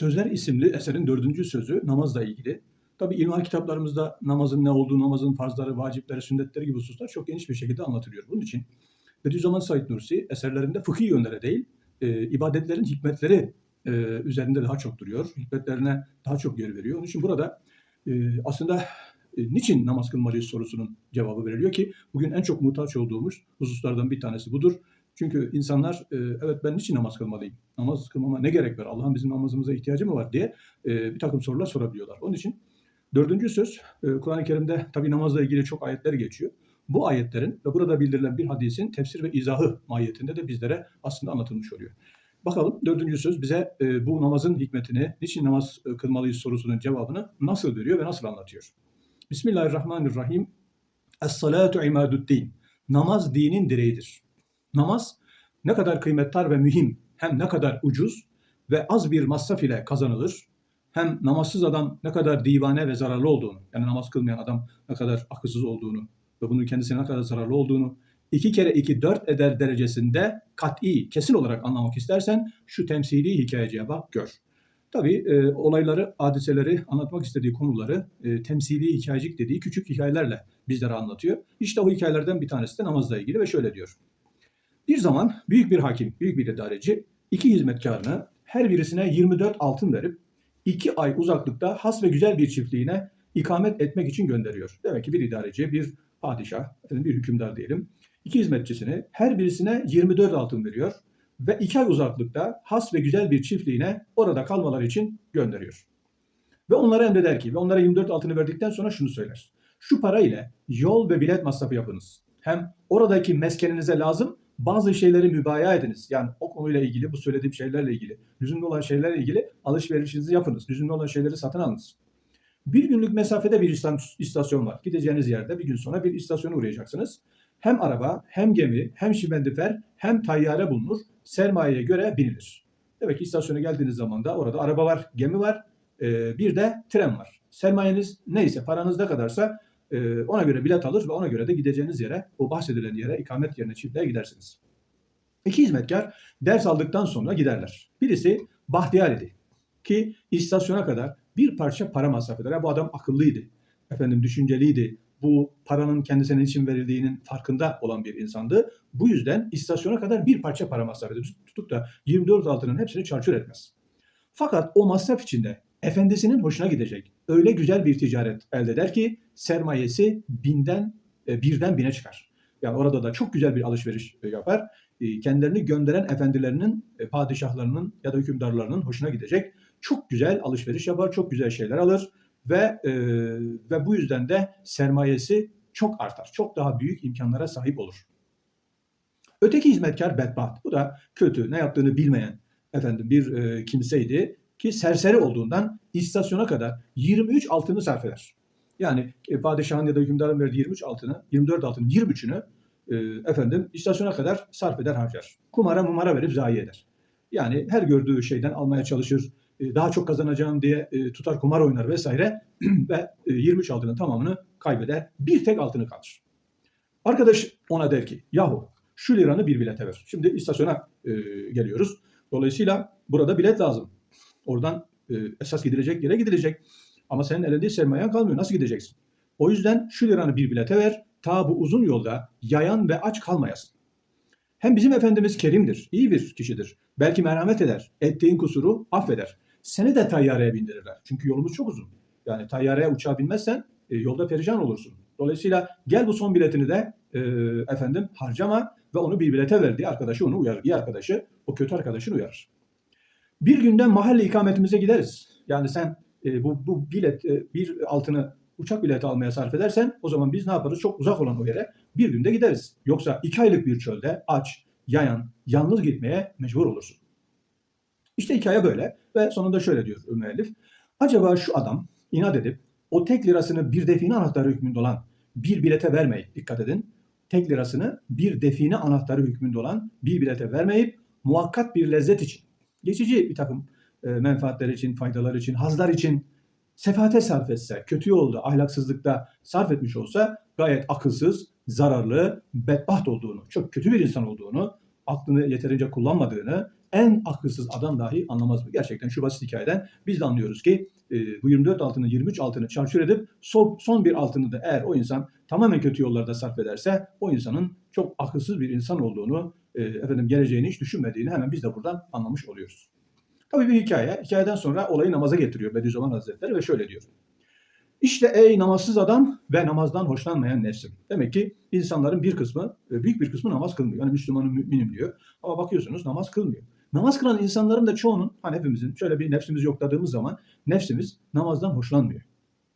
Sözler isimli eserin dördüncü sözü namazla ilgili. Tabi ilmihal kitaplarımızda namazın ne olduğu, namazın farzları, vacipleri, sünnetleri gibi hususlar çok geniş bir şekilde anlatılıyor. Bunun için Bediüzzaman Said Nursi eserlerinde fıkhi yönlere değil, e, ibadetlerin hikmetleri e, üzerinde daha çok duruyor. Hikmetlerine daha çok yer veriyor. Onun için burada e, aslında e, niçin namaz kılmalıyız sorusunun cevabı veriliyor ki bugün en çok muhtaç olduğumuz hususlardan bir tanesi budur. Çünkü insanlar e, evet ben niçin namaz kılmalıyım? Namaz kılmama ne gerek var? Allah'ın bizim namazımıza ihtiyacı mı var diye e, bir takım sorular sorabiliyorlar. Onun için dördüncü söz e, Kur'an-ı Kerim'de tabi namazla ilgili çok ayetler geçiyor. Bu ayetlerin ve burada bildirilen bir hadisin tefsir ve izahı mahiyetinde de bizlere aslında anlatılmış oluyor. Bakalım dördüncü söz bize bu namazın hikmetini, niçin namaz kılmalıyız sorusunun cevabını nasıl veriyor ve nasıl anlatıyor? Bismillahirrahmanirrahim. Es-salatu imaduddin. Namaz dinin direğidir. Namaz ne kadar kıymetli ve mühim, hem ne kadar ucuz ve az bir masraf ile kazanılır, hem namazsız adam ne kadar divane ve zararlı olduğunu, yani namaz kılmayan adam ne kadar akılsız olduğunu ve bunun kendisine ne kadar zararlı olduğunu, iki kere iki dört eder derecesinde kat'i, kesin olarak anlamak istersen şu temsili hikayeciye bak gör. Tabii e, olayları, hadiseleri, anlatmak istediği konuları e, temsili hikayecik dediği küçük hikayelerle bizlere anlatıyor. İşte o hikayelerden bir tanesi de namazla ilgili ve şöyle diyor. Bir zaman büyük bir hakim, büyük bir idareci iki hizmetkarını her birisine 24 altın verip iki ay uzaklıkta has ve güzel bir çiftliğine ikamet etmek için gönderiyor. Demek ki bir idareci, bir padişah, bir hükümdar diyelim. İki hizmetçisini her birisine 24 altın veriyor ve iki ay uzaklıkta has ve güzel bir çiftliğine orada kalmaları için gönderiyor. Ve onlara emreder ki ve onlara 24 altını verdikten sonra şunu söyler. Şu para ile yol ve bilet masrafı yapınız. Hem oradaki meskeninize lazım bazı şeyleri mübaya ediniz. Yani o konuyla ilgili, bu söylediğim şeylerle ilgili, lüzumlu olan şeylerle ilgili alışverişinizi yapınız. Lüzumlu olan şeyleri satın alınız. Bir günlük mesafede bir istasyon var. Gideceğiniz yerde bir gün sonra bir istasyona uğrayacaksınız. Hem araba, hem gemi, hem şimendifer, hem tayyare bulunur. Sermayeye göre binilir. Demek ki istasyona geldiğiniz zaman da orada araba var, gemi var, bir de tren var. Sermayeniz neyse, paranız ne kadarsa ee, ona göre bilet alır ve ona göre de gideceğiniz yere, o bahsedilen yere, ikamet yerine çiftliğe gidersiniz. İki hizmetkar ders aldıktan sonra giderler. Birisi Bahtiyar idi ki istasyona kadar bir parça para masraf eder. Yani bu adam akıllıydı, efendim düşünceliydi, bu paranın kendisine için verildiğinin farkında olan bir insandı. Bu yüzden istasyona kadar bir parça para masraf eder. Tutup da 24 altının hepsini çarçur etmez. Fakat o masraf içinde efendisinin hoşuna gidecek. Öyle güzel bir ticaret elde eder ki sermayesi binden e, birden bine çıkar. Yani orada da çok güzel bir alışveriş e, yapar. E, kendilerini gönderen efendilerinin, padişahlarının ya da hükümdarlarının hoşuna gidecek. Çok güzel alışveriş yapar, çok güzel şeyler alır ve ve bu yüzden de sermayesi çok artar. Çok daha büyük imkanlara sahip olur. Öteki hizmetkar bedbaht. Bu da kötü, ne yaptığını bilmeyen efendim bir e, kimseydi ki serseri olduğundan istasyona kadar 23 altını sarf eder. Yani e, padişahın ya da hükümdarın verdiği 23 altını, 24 altının 23'ünü e, efendim istasyona kadar sarf eder harcar. Kumara mumara verip zayi eder. Yani her gördüğü şeyden almaya çalışır. E, daha çok kazanacağım diye e, tutar kumar oynar vesaire ve e, 23 altının tamamını kaybeder. Bir tek altını kalır. Arkadaş ona der ki yahu şu liranı bir bilete ver. Şimdi istasyona e, geliyoruz. Dolayısıyla burada bilet lazım. Oradan e, esas gidilecek yere gidilecek. Ama senin elinde sermayen kalmıyor. Nasıl gideceksin? O yüzden şu liranı bir bilete ver. Ta bu uzun yolda yayan ve aç kalmayasın. Hem bizim Efendimiz kerimdir, iyi bir kişidir. Belki merhamet eder, ettiğin kusuru affeder. Seni de tayyareye bindirirler. Çünkü yolumuz çok uzun. Yani tayyareye uçağa binmezsen e, yolda perişan olursun. Dolayısıyla gel bu son biletini de e, efendim harcama ve onu bir bilete ver diye arkadaşı onu uyarır. Bir arkadaşı o kötü arkadaşını uyarır. Bir günden mahalle ikametimize gideriz. Yani sen e, bu, bu bilet e, bir altını uçak bileti almaya sarf edersen o zaman biz ne yaparız? Çok uzak olan o yere bir günde gideriz. Yoksa iki aylık bir çölde aç, yayan, yalnız gitmeye mecbur olursun. İşte hikaye böyle ve sonunda şöyle diyor müellif. Acaba şu adam inat edip o tek lirasını bir define anahtarı hükmünde olan bir bilete vermeyip, dikkat edin, tek lirasını bir define anahtarı hükmünde olan bir bilete vermeyip muhakkat bir lezzet için geçici bir takım e, menfaatler için, faydalar için, hazlar için sefate sarf etse, kötü yolda, ahlaksızlıkta sarf etmiş olsa gayet akılsız, zararlı, bedbaht olduğunu, çok kötü bir insan olduğunu, aklını yeterince kullanmadığını, en akılsız adam dahi anlamaz mı? Gerçekten şu basit hikayeden biz de anlıyoruz ki e, bu 24 altını 23 altını çarçur edip son, son bir altını da eğer o insan tamamen kötü yollarda sarf ederse o insanın çok akılsız bir insan olduğunu e, efendim geleceğini hiç düşünmediğini hemen biz de buradan anlamış oluyoruz. Tabii bir hikaye. Hikayeden sonra olayı namaza getiriyor Bediüzzaman Hazretleri ve şöyle diyor. İşte ey namazsız adam ve namazdan hoşlanmayan nefsim. Demek ki insanların bir kısmı, e, büyük bir kısmı namaz kılmıyor. Yani Müslümanım, müminim diyor. Ama bakıyorsunuz namaz kılmıyor. Namaz kılan insanların da çoğunun, hani hepimizin şöyle bir nefsimizi yokladığımız zaman nefsimiz namazdan hoşlanmıyor.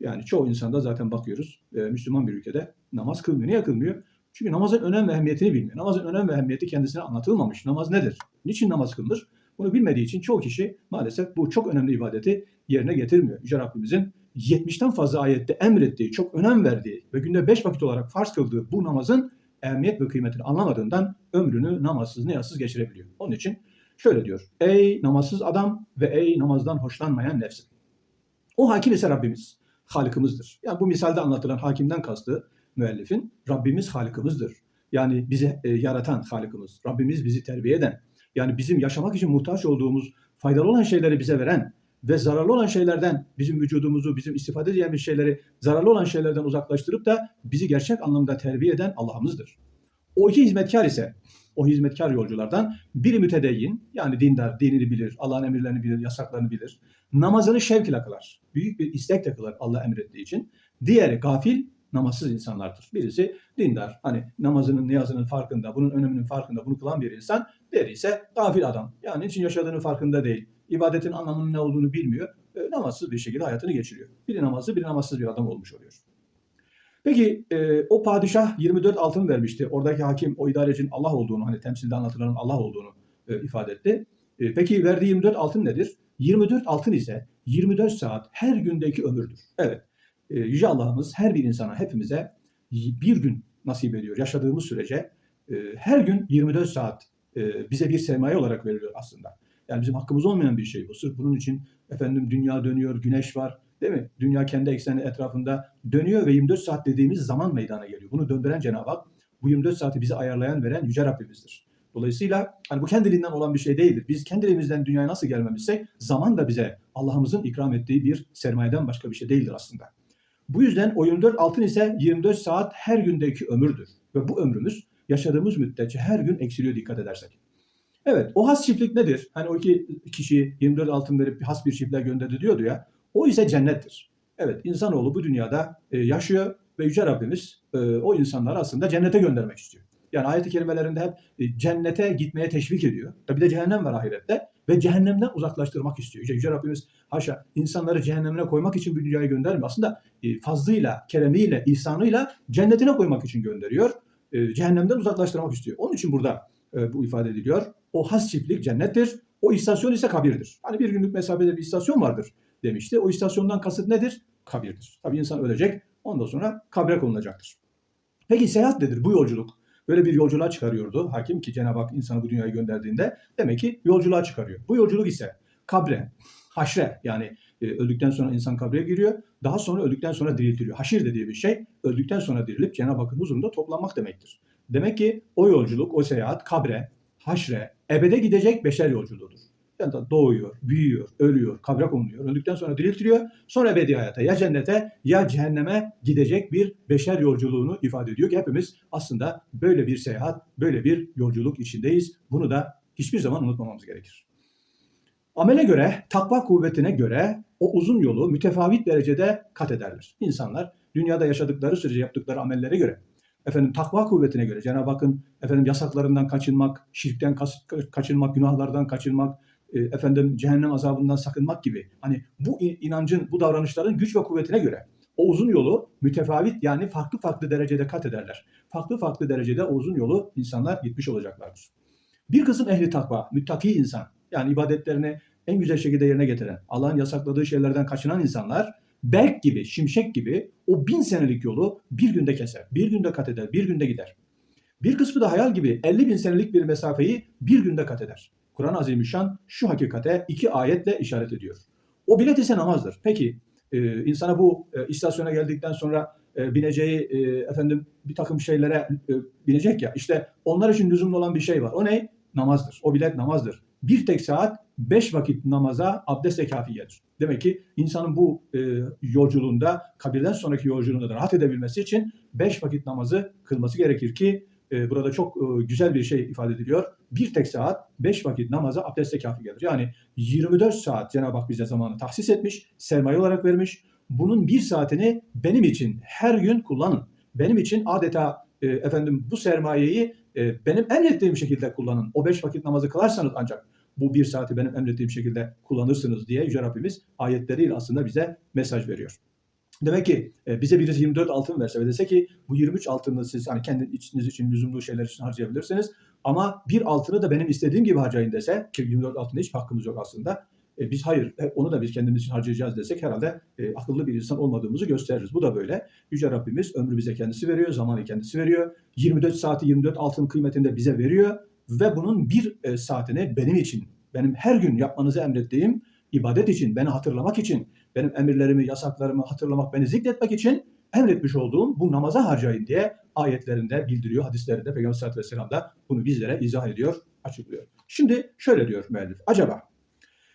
Yani çoğu insanda zaten bakıyoruz e, Müslüman bir ülkede namaz kılmıyor. Niye kılmıyor? Çünkü namazın önem ve ehemmiyetini bilmiyor. Namazın önem ve ehemmiyeti kendisine anlatılmamış. Namaz nedir? Niçin namaz kılınır? Bunu bilmediği için çoğu kişi maalesef bu çok önemli ibadeti yerine getirmiyor. Yüce Rabbimizin 70'ten fazla ayette emrettiği, çok önem verdiği ve günde 5 vakit olarak farz kıldığı bu namazın ehemmiyet ve kıymetini anlamadığından ömrünü namazsız, niyazsız geçirebiliyor. Onun için şöyle diyor. Ey namazsız adam ve ey namazdan hoşlanmayan nefsin. O hakim ise Rabbimiz, Halıkımızdır. Yani bu misalde anlatılan hakimden kastı müellifin Rabbimiz Halıkımızdır. Yani bizi e, yaratan Halıkımız, Rabbimiz bizi terbiye eden, yani bizim yaşamak için muhtaç olduğumuz faydalı olan şeyleri bize veren ve zararlı olan şeylerden bizim vücudumuzu, bizim istifade edeceğimiz şeyleri zararlı olan şeylerden uzaklaştırıp da bizi gerçek anlamda terbiye eden Allah'ımızdır. O iki hizmetkar ise o hizmetkar yolculardan biri mütedeyyin yani dindar, dinini bilir, Allah'ın emirlerini bilir, yasaklarını bilir. Namazını şevk ile kılar. Büyük bir istekle kılar Allah emrettiği için. Diğeri gafil, namazsız insanlardır. Birisi dindar, hani namazının, niyazının farkında, bunun öneminin farkında, bunu kılan bir insan. Diğeri ise gafil adam. Yani için yaşadığının farkında değil. İbadetin anlamının ne olduğunu bilmiyor. E, namazsız bir şekilde hayatını geçiriyor. Biri namazlı, biri namazsız bir adam olmuş oluyor. Peki e, o padişah 24 altın vermişti. Oradaki hakim o idarecinin Allah olduğunu, hani temsilde anlatılanın Allah olduğunu e, ifade etti. E, peki verdiği 24 altın nedir? 24 altın ise 24 saat her gündeki ömürdür. Evet, e, Yüce Allah'ımız her bir insana, hepimize bir gün nasip ediyor. Yaşadığımız sürece e, her gün 24 saat e, bize bir sermaye olarak veriliyor aslında. Yani bizim hakkımız olmayan bir şey bu. Sırf bunun için efendim dünya dönüyor, güneş var. Değil mi? Dünya kendi ekseni etrafında dönüyor ve 24 saat dediğimiz zaman meydana geliyor. Bunu döndüren Cenab-ı Hak bu 24 saati bize ayarlayan veren Yüce Rabbimizdir. Dolayısıyla hani bu kendiliğinden olan bir şey değildir. Biz kendiliğimizden dünyaya nasıl gelmemişsek zaman da bize Allah'ımızın ikram ettiği bir sermayeden başka bir şey değildir aslında. Bu yüzden o 24 altın ise 24 saat her gündeki ömürdür. Ve bu ömrümüz yaşadığımız müddetçe her gün eksiliyor dikkat edersek. Evet o has çiftlik nedir? Hani o iki kişi 24 altın verip has bir çiftliğe gönderdi diyordu ya. O ise cennettir. Evet insanoğlu bu dünyada e, yaşıyor ve Yüce Rabbimiz e, o insanları aslında cennete göndermek istiyor. Yani ayet-i kerimelerinde hep e, cennete gitmeye teşvik ediyor. Tabi de cehennem var ahirette ve cehennemden uzaklaştırmak istiyor. Yüce, Yüce Rabbimiz haşa insanları cehennemine koymak için bir dünyaya göndermiyor. Aslında fazlıyla, keremiyle, ihsanıyla cennetine koymak için gönderiyor. Cehennemden uzaklaştırmak istiyor. Onun için burada bu ifade ediliyor. O has çiftlik cennettir. O istasyon ise kabirdir. Hani bir günlük mesafede bir istasyon vardır demişti. O istasyondan kasıt nedir? Kabirdir. Tabi insan ölecek. Ondan sonra kabre konulacaktır. Peki seyahat nedir? Bu yolculuk. Böyle bir yolculuğa çıkarıyordu hakim ki Cenab-ı Hak insanı bu dünyaya gönderdiğinde demek ki yolculuğa çıkarıyor. Bu yolculuk ise kabre, haşre yani e, öldükten sonra insan kabre giriyor. Daha sonra öldükten sonra diriltiliyor. Haşir dediği bir şey öldükten sonra dirilip Cenab-ı Hakk'ın huzurunda toplanmak demektir. Demek ki o yolculuk, o seyahat kabre, haşre, ebede gidecek beşer yolculuğudur. Yani doğuyor, büyüyor, ölüyor, kabre konuluyor. Öldükten sonra diriltiliyor. Sonra ebedi hayata ya cennete ya cehenneme gidecek bir beşer yolculuğunu ifade ediyor ki hepimiz aslında böyle bir seyahat, böyle bir yolculuk içindeyiz. Bunu da hiçbir zaman unutmamamız gerekir. Amele göre, takva kuvvetine göre o uzun yolu mütefavit derecede kat ederler. İnsanlar dünyada yaşadıkları sürece yaptıkları amellere göre efendim takva kuvvetine göre Cenab-ı Hakk'ın efendim yasaklarından kaçınmak, şirkten kaçınmak, günahlardan kaçınmak, efendim cehennem azabından sakınmak gibi. Hani bu inancın, bu davranışların güç ve kuvvetine göre o uzun yolu mütefavit yani farklı farklı derecede kat ederler. Farklı farklı derecede o uzun yolu insanlar gitmiş olacaklardır. Bir kısım ehli takva, müttaki insan yani ibadetlerini en güzel şekilde yerine getiren, Allah'ın yasakladığı şeylerden kaçınan insanlar Berk gibi, şimşek gibi o bin senelik yolu bir günde keser, bir günde kat eder, bir günde gider. Bir kısmı da hayal gibi 50 bin senelik bir mesafeyi bir günde kat eder. Kur'an-ı Azimüşşan şu hakikate iki ayetle işaret ediyor. O bilet ise namazdır. Peki e, insana bu e, istasyona geldikten sonra e, bineceği e, efendim bir takım şeylere e, binecek ya işte onlar için lüzumlu olan bir şey var. O ne? Namazdır. O bilet namazdır. bir tek saat beş vakit namaza abdestle kafi gelir. Demek ki insanın bu e, yolculuğunda, kabirden sonraki yolculuğunda da rahat edebilmesi için beş vakit namazı kılması gerekir ki e, burada çok e, güzel bir şey ifade ediliyor. Bir tek saat beş vakit namaza abdestle kafi gelir. Yani 24 saat Cenab-ı Hak bize zamanı tahsis etmiş, sermaye olarak vermiş. Bunun bir saatini benim için her gün kullanın. Benim için adeta e, efendim bu sermayeyi benim emrettiğim şekilde kullanın. O beş vakit namazı kılarsanız ancak bu bir saati benim emrettiğim şekilde kullanırsınız diye Yüce Rabbimiz ayetleriyle aslında bize mesaj veriyor. Demek ki e, bize birisi 24 altın verse ve dese ki bu 23 altını siz hani kendi içiniz için lüzumlu şeyler için harcayabilirsiniz ama bir altını da benim istediğim gibi harcayın dese ki 24 altında hiç hakkımız yok aslında. E, biz hayır e, onu da biz kendimiz için harcayacağız desek herhalde e, akıllı bir insan olmadığımızı gösteririz. Bu da böyle. Yüce Rabbimiz ömrü bize kendisi veriyor, zamanı kendisi veriyor. 24 saati 24 altın kıymetinde bize veriyor ve bunun bir e, saatini benim için, benim her gün yapmanızı emrettiğim ibadet için, beni hatırlamak için, benim emirlerimi, yasaklarımı hatırlamak, beni zikretmek için emretmiş olduğum bu namaza harcayın diye ayetlerinde bildiriyor, hadislerinde Peygamber sallallahu aleyhi ve sellem de bunu bizlere izah ediyor, açıklıyor. Şimdi şöyle diyor müellif. Acaba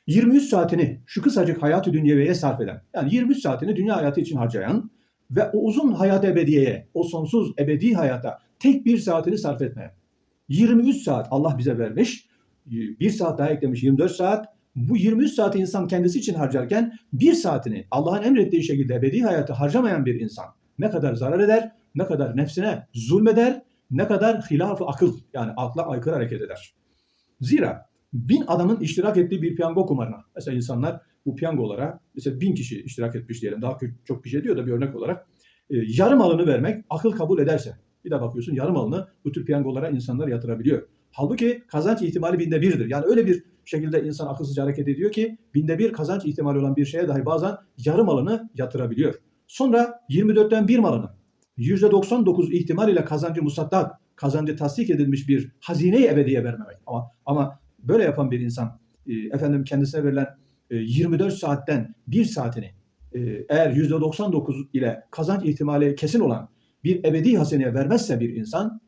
23 saatini şu kısacık hayatı dünyeviye sarf eden, yani 23 saatini dünya hayatı için harcayan ve o uzun hayat ebediyeye, o sonsuz ebedi hayata tek bir saatini sarf etmeyen. 23 saat Allah bize vermiş, bir saat daha eklemiş 24 saat. Bu 23 saati insan kendisi için harcarken bir saatini Allah'ın emrettiği şekilde ebedi hayatı harcamayan bir insan ne kadar zarar eder, ne kadar nefsine zulmeder, ne kadar hilaf akıl yani akla aykırı hareket eder. Zira bin adamın iştirak ettiği bir piyango kumarına. Mesela insanlar bu piyangolara mesela bin kişi iştirak etmiş diyelim. Daha çok bir şey diyor da bir örnek olarak. E, yarım alını vermek akıl kabul ederse. Bir de bakıyorsun yarım alını bu tür piyangolara insanlar yatırabiliyor. Halbuki kazanç ihtimali binde birdir. Yani öyle bir şekilde insan akılsızca hareket ediyor ki binde bir kazanç ihtimali olan bir şeye dahi bazen yarım alını yatırabiliyor. Sonra 24'ten bir malını %99 ihtimal ile kazancı musaddak, kazancı tasdik edilmiş bir hazineyi ebediye vermemek. Ama, ama böyle yapan bir insan e, efendim kendisine verilen e, 24 saatten bir saatini e, eğer %99 ile kazanç ihtimali kesin olan bir ebedi haseneye vermezse bir insan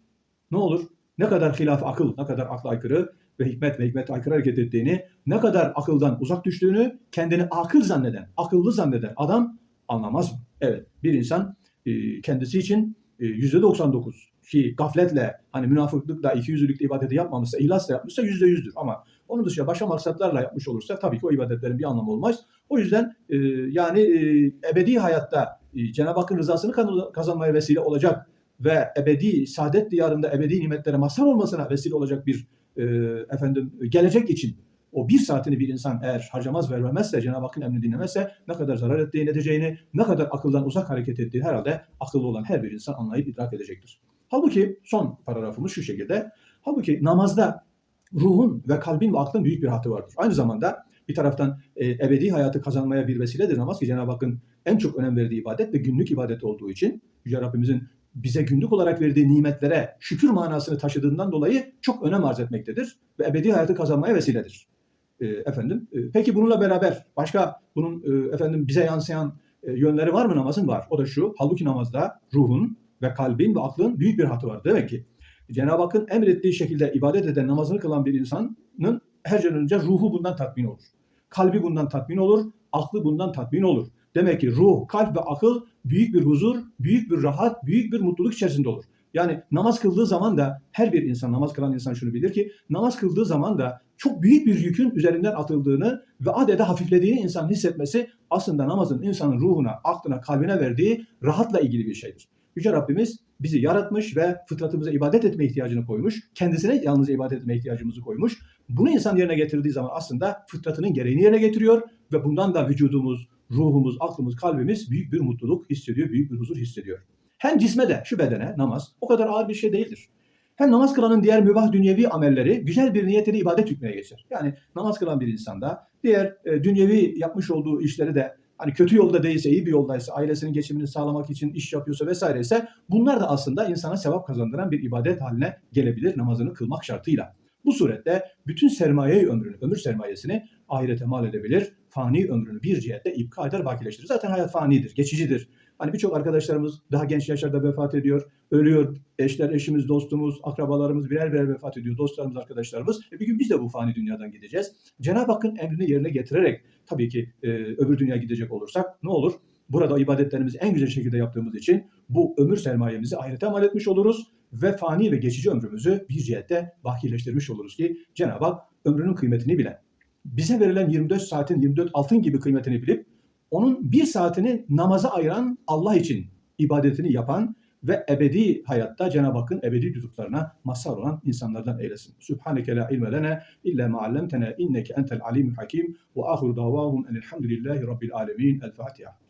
ne olur? Ne kadar hilaf akıl, ne kadar akla aykırı ve hikmet ve hikmet aykırı hareket ettiğini, ne kadar akıldan uzak düştüğünü kendini akıl zanneden, akıllı zanneden adam anlamaz mı? Evet, bir insan e, kendisi için e, %99 ki gafletle hani münafıklıkla, ikiyüzlülükle ibadeti yapmamışsa, ihlasla yapmışsa yüzde yüzdür. Ama onun dışında başka maksatlarla yapmış olursa tabii ki o ibadetlerin bir anlamı olmaz. O yüzden e, yani e, ebedi hayatta e, Cenab-ı Hakk'ın rızasını kazanmaya vesile olacak ve ebedi saadet diyarında ebedi nimetlere mazhar olmasına vesile olacak bir e, efendim gelecek için o bir saatini bir insan eğer harcamaz vermemezse, Cenab-ı Hakk'ın emrini dinlemezse ne kadar zarar ettiğini, edeceğini, ne kadar akıldan uzak hareket ettiğini herhalde akıllı olan her bir insan anlayıp idrak edecektir. Halbuki son paragrafımız şu şekilde. Halbuki namazda ruhun ve kalbin ve aklın büyük bir hatı vardır. Aynı zamanda bir taraftan e, ebedi hayatı kazanmaya bir vesiledir namaz ki Cenab-ı Hakk'ın en çok önem verdiği ibadet ve günlük ibadet olduğu için Yüce Rabbimizin bize günlük olarak verdiği nimetlere şükür manasını taşıdığından dolayı çok önem arz etmektedir ve ebedi hayatı kazanmaya vesiledir. E, efendim. E, peki bununla beraber başka bunun e, efendim bize yansıyan e, yönleri var mı namazın? Var. O da şu. Halbuki namazda ruhun ve kalbin ve aklın büyük bir hatı var. Demek ki Cenab-ı Hakk'ın emrettiği şekilde ibadet eden, namazını kılan bir insanın her şeyden önce ruhu bundan tatmin olur. Kalbi bundan tatmin olur, aklı bundan tatmin olur. Demek ki ruh, kalp ve akıl büyük bir huzur, büyük bir rahat, büyük bir mutluluk içerisinde olur. Yani namaz kıldığı zaman da her bir insan, namaz kılan insan şunu bilir ki namaz kıldığı zaman da çok büyük bir yükün üzerinden atıldığını ve adeta hafiflediğini insan hissetmesi aslında namazın insanın ruhuna, aklına, kalbine verdiği rahatla ilgili bir şeydir. Yüce Rabbimiz bizi yaratmış ve fıtratımıza ibadet etme ihtiyacını koymuş. Kendisine yalnız ibadet etme ihtiyacımızı koymuş. Bunu insan yerine getirdiği zaman aslında fıtratının gereğini yerine getiriyor ve bundan da vücudumuz, ruhumuz, aklımız, kalbimiz büyük bir mutluluk hissediyor, büyük bir huzur hissediyor. Hem cisme de şu bedene namaz o kadar ağır bir şey değildir. Hem namaz kılanın diğer mübah dünyevi amelleri güzel bir niyetiyle ibadet hükmüne geçer. Yani namaz kılan bir insanda diğer e, dünyevi yapmış olduğu işleri de hani kötü yolda değilse, iyi bir yoldaysa, ailesinin geçimini sağlamak için iş yapıyorsa vesaire ise bunlar da aslında insana sevap kazandıran bir ibadet haline gelebilir namazını kılmak şartıyla. Bu surette bütün sermayeyi ömrünü, ömür sermayesini ahirete mal edebilir. Fani ömrünü bir cihette ipka eder, bakileştirir. Zaten hayat fanidir, geçicidir. Hani birçok arkadaşlarımız daha genç yaşlarda vefat ediyor, ölüyor. Eşler, eşimiz, dostumuz, akrabalarımız birer birer vefat ediyor. Dostlarımız, arkadaşlarımız. E bir gün biz de bu fani dünyadan gideceğiz. Cenab-ı Hakk'ın emrini yerine getirerek tabii ki e, öbür dünya gidecek olursak ne olur? Burada ibadetlerimizi en güzel şekilde yaptığımız için bu ömür sermayemizi ahirete mal etmiş oluruz ve fani ve geçici ömrümüzü bir cihette bakileştirmiş oluruz ki Cenab-ı Hak ömrünün kıymetini bilen, bize verilen 24 saatin 24 altın gibi kıymetini bilip onun bir saatini namaza ayıran Allah için ibadetini yapan ve ebedi hayatta Cenab-ı Hakk'ın ebedi lütuflarına mazhar olan insanlardan eylesin. Subhaneke la ilme lena illa ma allamtena inneke entel alimul hakim ve ahiru davahum enelhamdülillahi rabbil alemin. El Fatiha.